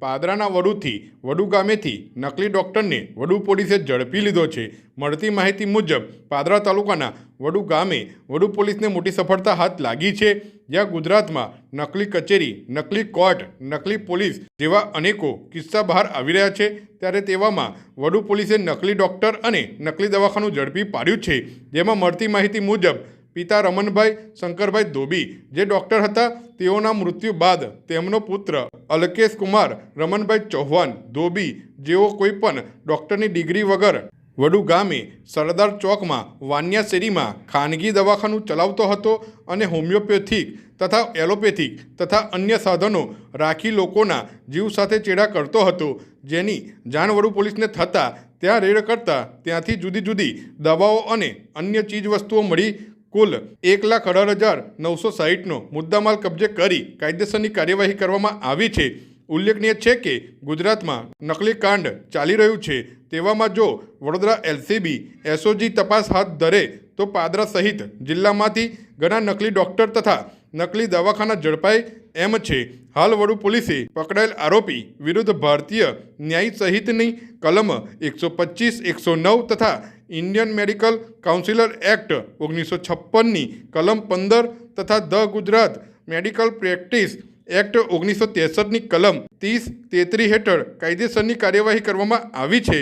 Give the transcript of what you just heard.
પાદરાના વડુથી, વડુ ગામેથી નકલી ડોક્ટરને વડુ પોલીસે ઝડપી લીધો છે. મળતી માહિતી મુજબ, પાદરા તાલુકાના વડુ ગામે વડુ પોલીસને મોટી સફળતા હાથ લાગી છે. જ્યાં ગુજરાતમાં નકલી કચેરી, નકલી કોર્ટ, નકલી પોલીસ જેવા અનેકો કિસ્સા બહાર આવી રહ્યા છે, ત્યારે તેવામાં વડુ પોલીસે નકલી ડોક્ટર અને નકલી દવાખાનું ઝડપી પાડ્યું છે. જેમાં મળતી માહિતી મુજબ પિતા રમણભાઈ શંકરભાઈ ધોબી જે ડૉક્ટર હતા, તેઓના મૃત્યુ બાદ તેમનો પુત્ર અલ્કેશ કુમાર, રમણભાઈ ચૌહાણ, ધોબી જેઓ કોઈ પણ ડૉક્ટરની ડિગ્રી વગર વડુ ગામે સરદાર ચોકમાં વાન્યા શેરીમાં ખાનગી દવાખાનું ચલાવતો હતો અને હોમિયોપેથિક તથા એલોપેથિક તથા અન્ય સાધનો રાખી લોકોના જીવ સાથે ચેડા કરતો હતો. જેની જાણ વડુ પોલીસને થતાં, ત્યાં રેડ કરતાં ત્યાંથી જુદી જુદી દવાઓ અને અન્ય ચીજવસ્તુઓ મળી કુલ એક લાખ અઢાર હજાર નવસો સાહીઠનો મુદ્દામાલ કબજે કરી કાયદેસરની કાર્યવાહી કરવામાં આવી છે. ઉલ્લેખનીય છે કે ગુજરાતમાં નકલી કાંડ ચાલી રહ્યું છે. તેવામાં જો વડોદરા એલસીબી, એસઓજી તપાસ હાથ ધરે તો પાદરા સહિત જિલ્લામાંથી ઘણા નકલી ડોક્ટર તથા નકલી દવાખાના ઝડપાય એમ છે. હાલ વડુ પોલીસે પકડાયેલ આરોપી વિરુદ્ધ ભારતીય ન્યાય સહિતની કલમ એકસો પચીસ, એકસો નવ તથા ઇન્ડિયન મેડિકલ કાઉન્સિલર એક્ટ ઓગણીસો છપ્પનની કલમ પંદર તથા the Gujarat medical practice act ઓગણીસો ત્રેસઠની કલમ ત્રીસ તેત્રીસ હેઠળ કાયદેસરની કાર્યવાહી કરવામાં આવી છે.